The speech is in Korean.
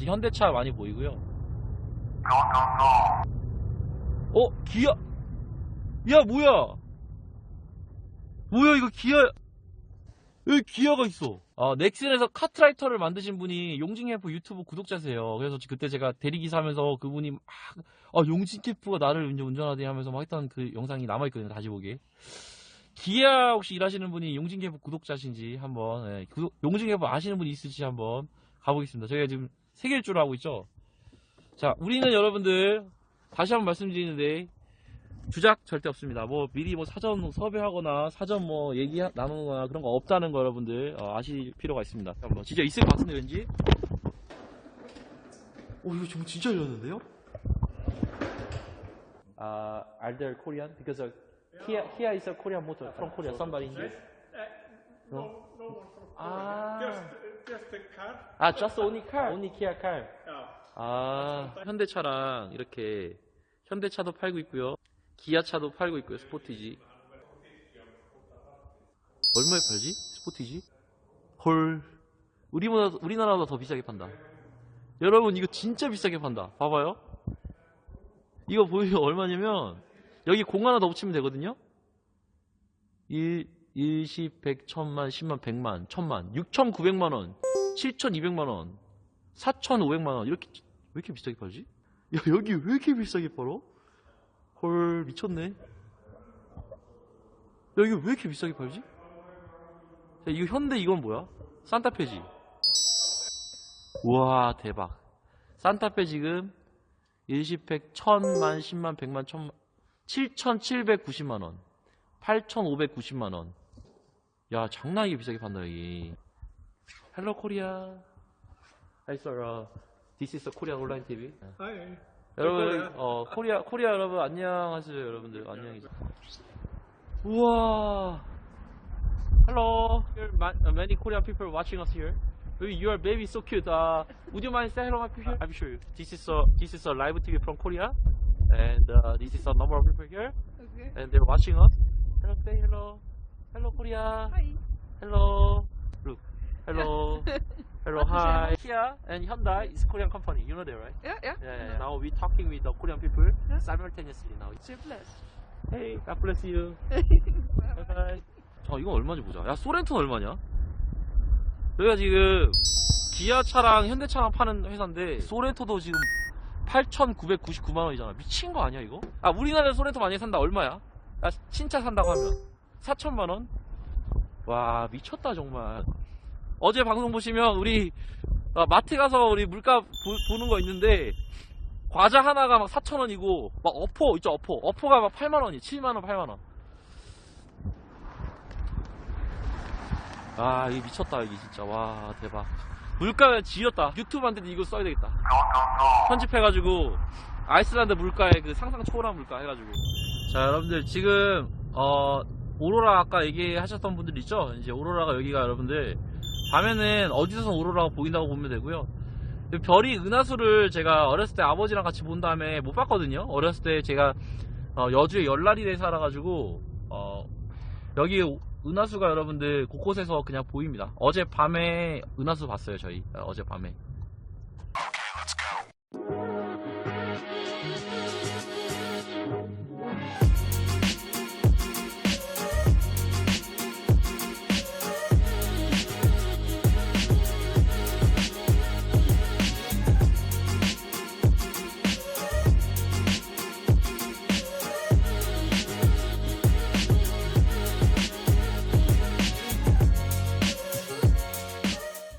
지금 현대차 많이 보이고요. 어? 기아! 야 뭐야? 뭐야 이거 기아! 여기 기아가 있어. 아 넥슨에서 카트라이터를 만드신 분이 용진캠프 유튜브 구독자세요. 그래서 그때 제가 대리기사 하면서 그분이 막 아, 용진캠프가 나를 이제 운전하대 하면서 막 했던 그 영상이 남아있거든요 다시 보기 기아 혹시 일하시는 분이 용진캠프 구독자신지 한번 예, 구독- 용진캠프 아시는 분이 있을지 한번 가보겠습니다. 저희가 지금 세 개일 줄 알고 있죠 자 우리는 여러분들 다시 한번 말씀드리는데 주작 절대 없습니다. 뭐 미리 뭐 사전 섭외하거나 사전 뭐 얘기 나누거나 그런 거 없다는 거 여러분들 어, 아실 필요가 있습니다. 한번 진짜 있을 것 같은데 왠지. 오 이거 정말 진짜 열렸는데요? 아, are there Korean? Because uh, Kia, Kia is a Korean motor from Korea. Somebody in here? No, no one from Ah. Just, just the car. 아, just only car, only Kia car. Yeah. 아, 현대차랑 이렇게 현대차도 팔고 있고요. 기아차도 팔고 있고요. 스포티지. 얼마에 팔지? 스포티지? 헐. 우리보다 우리나라보다 더 비싸게 판다. 여러분 이거 진짜 비싸게 판다. 봐봐요. 이거 보이면 얼마냐면 여기 공 하나 더 붙이면 되거든요. 1, 1, 10, 100, 1000만, 10만, 100만, 1000만, 6,900만 원, 7,200만 원, 4,500만 원 이렇게 왜 이렇게 비싸게 팔지? 야 여기 왜 이렇게 비싸게 팔어? 헐 미쳤네. 야 이거 왜 이렇게 비싸게 팔지? 야 이거 현대 이건 뭐야? 산타페지. 우와 대박. 산타페 지금 일시팩 1000만 10만 100만 1000만 7790만 원 8590만 원 야 장난 이게 비싸게 판다 여기 헬로 코리아 Hi sir, uh, this is a Korean online TV. Hi. 여러분, 어 코리아 코리아 여러분 안녕하세요 여러분들 안녕히 계세요. 우와. Hello, here uh, many Korean people watching us here. Your baby is so cute. Uh, would you mind say hello, my people? I'm sure. This is a this is a live TV from Korea, and uh, this is a number of people here, Okay. and they're watching us. Hello, say hello. Hello, Korea. Hi. Hello. Hello. Hello. Hi. Kia and Hyundai is Korean company. You know that, right? Yeah, yeah. Yeah, yeah. Now we talking with the Korean people Yeah. simultaneously now. Your blessed. Hey, God bless you. Bye. Bye. 자, 이거 얼마인지 보자. 야, 소렌토는 얼마냐? 여기가 지금 기아차랑 현대차랑 파는 회사인데 소렌토도 지금 8,999만 원이잖아. 미친 거 아니야, 이거? 아, 우리나라에 소렌토 만약에 산다 얼마야? 야, 신차 산다고 하면 4천만 원? 와, 미쳤다 정말. 어제 방송 보시면 우리 아, 마트 가서 우리 물가 보, 는거 있는데 과자 하나가 막 4,000원이고, 막 어포, 있죠, 어포. 어포가 막 8만원이, 7만원, 8만원. 아, 이게 미쳤다, 여기 진짜. 와, 대박. 물가가 지렸다. 유튜브 한테도 이거 써야 되겠다. 편집해가지고, 아이슬란드 물가의 그 상상 초월한 물가 해가지고. 자, 여러분들, 지금, 어, 오로라 아까 얘기하셨던 분들 있죠? 이제 오로라가 여기가 여러분들, 밤에는 어디서 오로라가 보인다고 보면 되고요. 그 별이 은하수를 제가 어렸을 때 아버지랑 같이 본 다음에 못 봤거든요. 어렸을 때 제가 어, 여주에 열날이에 살아가지고 어, 여기 은하수가 여러분들 곳곳에서 그냥 보입니다. 어제 밤에 은하수 봤어요 저희 어, 어제 밤에.